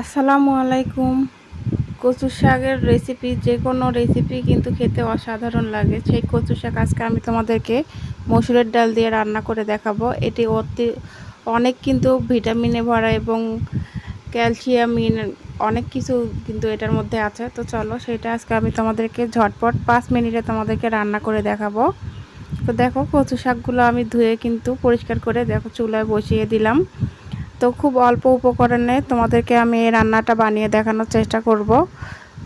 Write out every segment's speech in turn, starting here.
আসসালামু আলাইকুম। কচু শাকের রেসিপি যে কোনো রেসিপি কিন্তু খেতে অসাধারণ লাগে। সেই কচু শাক আজকে আমি তোমাদেরকে মসুরের ডাল দিয়ে রান্না করে দেখাবো। এটি অতি, অনেক কিন্তু ভিটামিনে ভরা এবং ক্যালসিয়ামিন অনেক কিছু কিন্তু এটার মধ্যে আছে। তো চলো সেটা আজকে আমি তোমাদেরকে ঝটপট পাঁচ মিনিটে তোমাদেরকে রান্না করে দেখাবো। তো দেখো কচু শাকগুলো আমি ধুয়ে কিন্তু পরিষ্কার করে দেখো চুলায় বসিয়ে দিলাম। তো খুব অল্প উপকরণে তোমাদেরকে আমি এই রান্নাটা বানিয়ে দেখানোর চেষ্টা করব।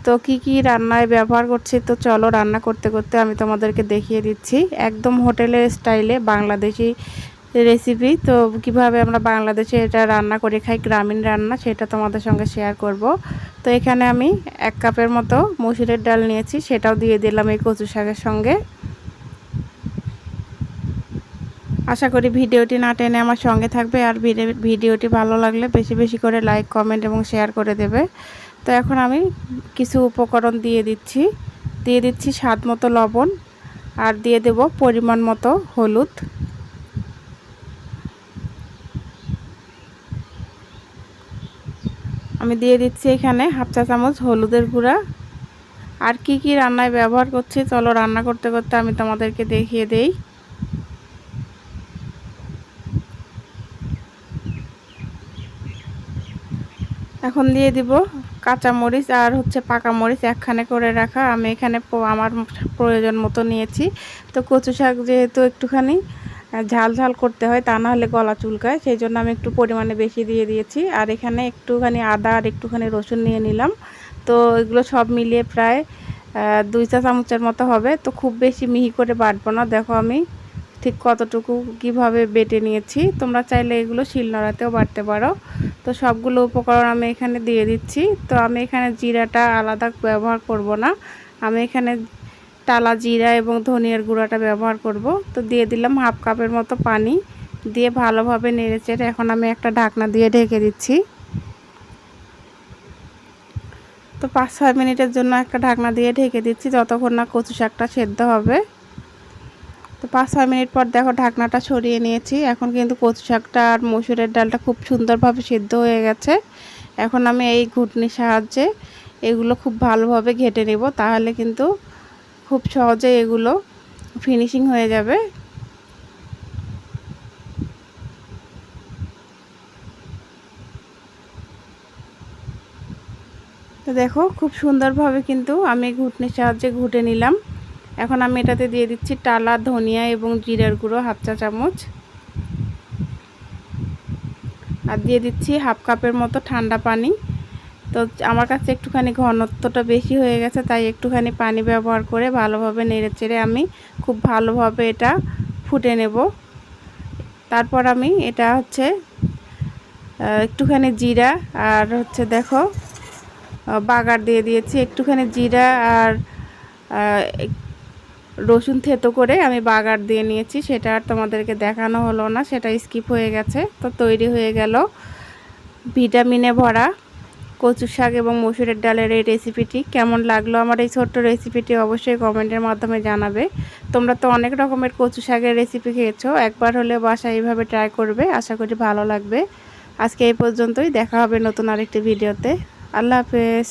তো কি কি রান্নায় ব্যবহার করছি তো চলো রান্না করতে করতে আমি তোমাদেরকে দেখিয়ে দিচ্ছি। একদম হোটেলের স্টাইলে বাংলাদেশি রেসিপি। তো কীভাবে আমরা বাংলাদেশে এটা রান্না করে খাই, গ্রামীণ রান্না, সেটা তোমাদের সঙ্গে শেয়ার করব। তো এখানে আমি এক কাপের মতো মসুরের ডাল নিয়েছি, সেটাও দিয়ে দিলাম এই কচু শাকের সঙ্গে। আশা করি ভিডিওটি না টেনে আমার সঙ্গে থাকবে আর ভিডিওটি ভালো লাগলে বেশি বেশি করে লাইক কমেন্ট এবং শেয়ার করে দেবে। তো এখন আমি কিছু উপকরণ দিয়ে দিচ্ছি। দিয়ে দিচ্ছি স্বাদ মতো লবণ আর দিয়ে দেব পরিমাণ মতো হলুদ। আমি দিয়ে দিচ্ছি এখানে হাফ চা চামচ হলুদের গুঁড়া। আর কি কি রান্নায় ব্যবহার করছি চলো রান্না করতে করতে আমি তোমাদেরকে দেখিয়ে দেই। এখন দিয়ে দিব কাঁচা মরিচ আর হচ্ছে পাকা মরিচ একখানে করে রাখা। আমি এখানে আমার প্রয়োজন মতো নিয়েছি। তো কচু শাক যেহেতু একটুখানি ঝাল ঝাল করতে হয়, তা না হলে গলা চুলকায়। সেই জন্য আমি একটু পরিমাণে বেশি দিয়ে দিয়েছি। আর এখানে একটুখানি আদা আর একটুখানি রসুন নিয়ে নিলাম। তো এগুলো সব মিলিয়ে প্রায় দুই চা চামচের মতো হবে। তো খুব বেশি মিহি করে বাটবো না। দেখো আমি ঠিক কতটুকু কীভাবে বেটে নিয়েছি, তোমরা চাইলে এগুলো শিলনোড়াতেও বাটতে পারো। তো সবগুলো উপকরণ আমি এখানে দিয়ে দিচ্ছি। তো আমি এখানে জিরাটা আলাদা ব্যবহার করব না। আমি এখানে টালা জিরা এবং ধনিয়ার গুঁড়াটা ব্যবহার করব। তো দিয়ে দিলাম হাফ কাপের মতো পানি। দিয়ে ভালোভাবে নেড়েচেড়ে এখন আমি একটা ঢাকনা দিয়ে ঢেকে দিচ্ছি। তো পাঁচ ছয় মিনিটের জন্য একটা ঢাকনা দিয়ে ঢেকে দিচ্ছি, যতক্ষণ না কচু শাকটা সেদ্ধ হবে। পাঁচ, ছয় মিনিট পর দেখো ঢাকনাটা সরিয়ে নিয়েছি। এখন কিন্তু কচু শাকটা আর মসুরের ডালটা খুব সুন্দরভাবে সিদ্ধ হয়ে গেছে। এখন আমি এই ঘুটনির সাহায্যে এগুলো খুব ভালোভাবে ঘেটে নেব, তাহলে কিন্তু খুব সহজে এগুলো ফিনিশিং হয়ে যাবে। তো দেখো, খুব সুন্দরভাবে কিন্তু আমি ঘুটনির সাহায্যে ঘুটে নিলাম। এখন আমি এটাতে দিয়ে দিচ্ছি টালা, ধনিয়া এবং জিরার গুঁড়ো হাফ চা চামচ। আর দিয়ে দিচ্ছি হাফ কাপের মতো ঠান্ডা পানি। তো আমার কাছে একটুখানি ঘনত্বটা বেশি হয়ে গেছে, তাই একটুখানি পানি ব্যবহার করে ভালোভাবে নেড়ে চেড়ে আমি খুব ভালোভাবে এটা ফুটে নেব। তারপর আমি এটা হচ্ছে একটুখানি জিরা আর হচ্ছে দেখো বাগার দিয়ে দিয়েছি। একটুখানি জিরা আর রসুন থেতো করে আমি বাগার দিয়ে নিয়েছি, সেটা আর তোমাদেরকে দেখানো হলো না, সেটা স্কিপ হয়ে গেছে। তো তৈরি হয়ে গেল ভিটামিনে ভরা কচু শাক এবং মসুরের ডালের এই রেসিপিটি। কেমন লাগল আমার এই ছোট্ট রেসিপিটি অবশ্যই কমেন্টের মাধ্যমে জানাবে। তোমরা তো অনেক রকমের কচু শাকের রেসিপি খেয়েছো, একবার হলে বাসা এইভাবে ট্রাই করবে, আশা করি ভালো লাগবে। আজকে এই পর্যন্তই, দেখা হবে নতুন আরেকটি ভিডিওতে। আল্লাহ হাফেজ।